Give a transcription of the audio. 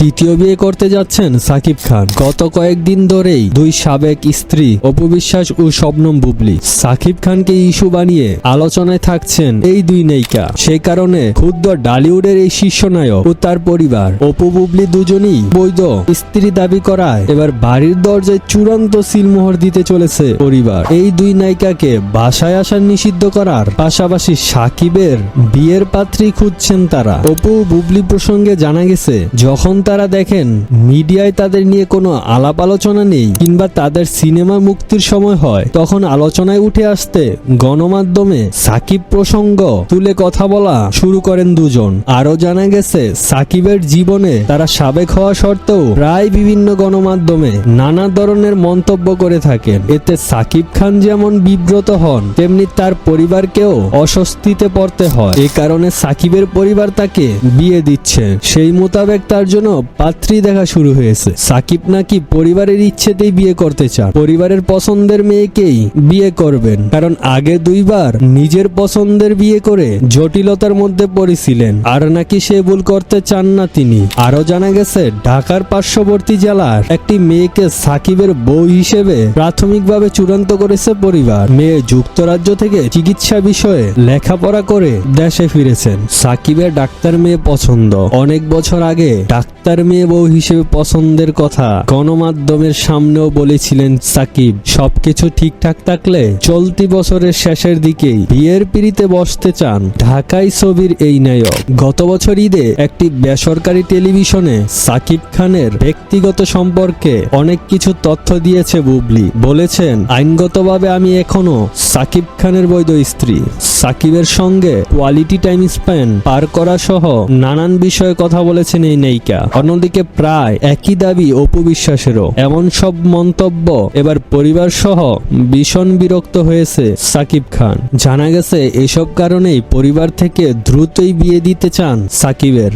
তৃতীয় বিয়ে করতে যাচ্ছেন সাকিব খান। গত কয়েকদিন ধরেই দুই সাবেক স্ত্রী অপবিশ্বাস ও শবনম বুবলি। সাকিব খানকে ইস্যু বানিয়ে আলোচনায় থাকছেন এই দুই নায়িকা। সেই কারণে ক্ষুদ্র ডালিউডের এই শীর্ষ নায়ক ও তার পরিবার, অপু বুবলি দুজনই বৈধ স্ত্রী দাবি করায় এবার বাড়ির দরজায় চূড়ান্ত সিলমোহর দিতে চলেছে পরিবার। এই দুই নায়িকাকে বাসায় আসার নিষিদ্ধ করার পাশাপাশি সাকিবের বিয়ের পাত্রী খুঁজছেন তারা। অপু বুবলি প্রসঙ্গে জানা গেছে, যখন তারা দেখেন, মিডিয়ায় তাদের নিয়ে কোনো আলাপ আলোচনা নেই কিংবা তাদের সিনেমা মুক্তির সময় হয়। তখন আলোচনায় উঠে আসতে গণমাধ্যমে সাকিব প্রসঙ্গ তুলে কথা বলা শুরু করেন দুজন। আরও জানা গেছে, সাকিবের জীবনে তারা সাবেক হওয়া সত্ত্বেও প্রায় বিভিন্ন গণমাধ্যমে নানা ধরনের মন্তব্য করে থাকেন। এতে সাকিব খান যেমন বিব্রত হন, তেমনি তার পরিবারকেও অস্বস্তিতে পড়তে হয়। এ কারণে সাকিবের পরিবার তাকে বিয়ে দিচ্ছে। সেই মোতাবেক তার জন্য পাত্রী দেখা শুরু হয়েছে। সাকিব নাকি পরিবারের ইচ্ছেতেই বিয়ে করতে চান। পরিবারের পছন্দের মেয়েকেই বিয়ে করবেন। কারণ আগে দুইবার নিজের পছন্দের বিয়ে করে জটিলতার মধ্যে পড়েছিলেন। আর নাকি সে ভুল করতে চান না তিনি। আরও জানা গেছে, ঢাকার পার্শ্ববর্তী জেলার একটি মেয়েকে সাকিবের বউ হিসেবে প্রাথমিকভাবে চূড়ান্ত করেছে পরিবার। মেয়ে যুক্তরাজ্য থেকে চিকিৎসা বিষয়ে লেখাপড়া করে দেশে ফিরেছেন। সাকিবের ডাক্তার মেয়ে পছন্দ। অনেক বছর আগে ডাক্তার মেয়ে বউ হিসেবে পছন্দের কথা। গণমাধ্যমের সামনেও বলেছিলেন সাকিব, সবকিছু ঠিকঠাক থাকলে চলতি বছরের শেষের দিকেই বিয়ের পিড়িতে বসতে চান ঢাকাই ছবির এই নায়ক। গত বছর ঈদে একটি বেসরকারি টেলিভিশনে সাকিব খানের ব্যক্তিগত সম্পর্কে অনেক কিছু তথ্য দিয়েছে বুবলি। বলেছেন, আইনগতভাবে আমি এখনও সাকিব খানের বৈধ স্ত্রী। সাকিবের সঙ্গে কোয়ালিটি টাইম স্পেন পার করা সহ নানান বিষয়ে কথা বলেছেন এই নায়িকা। অন্যদিকে প্রায় একই দাবি অপু বিশ্বাসেরও। এমন সব মন্তব্য এবার পরিবার সহ ভীষণ বিরক্ত হয়েছে সাকিব খান। জানা গেছে, এসব কারণেই পরিবার থেকে দ্রুতই বিয়ে দিতে চান সাকিবের।